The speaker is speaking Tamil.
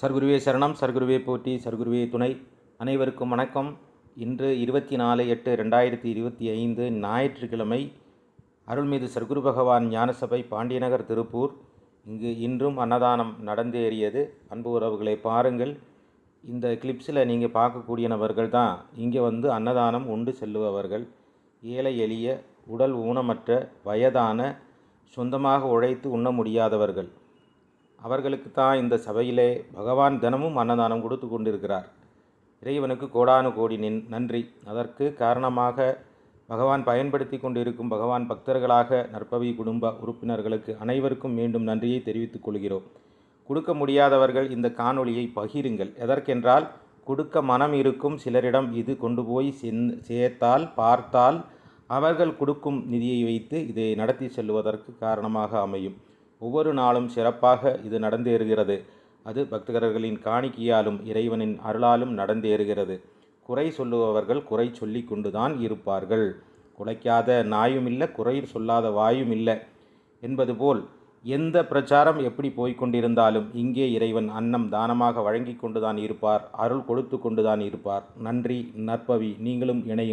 சர்க்குருவே சரணம் சர்க்குருவே போற்றி சர்க்குருவே துணை. அனைவருக்கும் வணக்கம். இன்று இருபத்தி நாலு எட்டு ரெண்டாயிரத்தி இருபத்தி ஐந்து ஞாயிற்றுக்கிழமை அருள்மிகு சர்க்குரு பகவான் ஞானசபை பாண்டியநகர் திருப்பூர். இங்கு இன்றும் அன்னதானம் நடந்தேறியது. அன்பு உறவுகளை பாருங்கள். இந்த கிளிப்ஸில் நீங்கள் பார்க்கக்கூடிய நபர்கள் தான் இங்கே வந்து அன்னதானம் உண்டு செல்லுபவர்கள். ஏழை எளிய உடல் ஊனமற்ற வயதான சொந்தமாக உழைத்து உண்ண முடியாதவர்கள். அவர்களுக்கு தான் இந்த சபையிலே பகவான் தினமும் அன்னதானம் கொடுத்து கொண்டிருக்கிறார். இறைவனுக்கு கோடானு கோடி நின் நன்றி. அதற்கு காரணமாக பகவான் பயன்படுத்தி கொண்டிருக்கும் பகவான் பக்தர்களாக நற்பவி குடும்ப உறுப்பினர்களுக்கு அனைவருக்கும் மீண்டும் நன்றியை தெரிவித்துக் கொள்கிறோம். கொடுக்க முடியாதவர்கள் இந்த காணொளியை பகிருங்கள். எதற்கென்றால் கொடுக்க மனம் இருக்கும் சிலரிடம் இது கொண்டு போய் சேர்த்தால் பார்த்தால் அவர்கள் கொடுக்கும் நிதியை வைத்து இதை நடத்தி செல்வதற்கு காரணமாக அமையும். ஒவ்வொரு நாளும் சிறப்பாக இது நடந்தேறுகிறது. அது பக்தர்களின் காணிக்கையாலும் இறைவனின் அருளாலும் நடந்தேறுகிறது. குறை சொல்லுபவர்கள் குறை சொல்லி கொண்டுதான் இருப்பார்கள். குலைக்காத நாயும் இல்லை குறை சொல்லாத வாயும் இல்லை என்பது போல் எந்த பிரச்சாரம் எப்படி போய்கொண்டிருந்தாலும் இங்கே இறைவன் அன்னம் தானமாக வழங்கி கொண்டுதான் இருப்பார் அருள் கொடுத்து கொண்டுதான் இருப்பார். நன்றி நற்பவி நீங்களும் இணையும்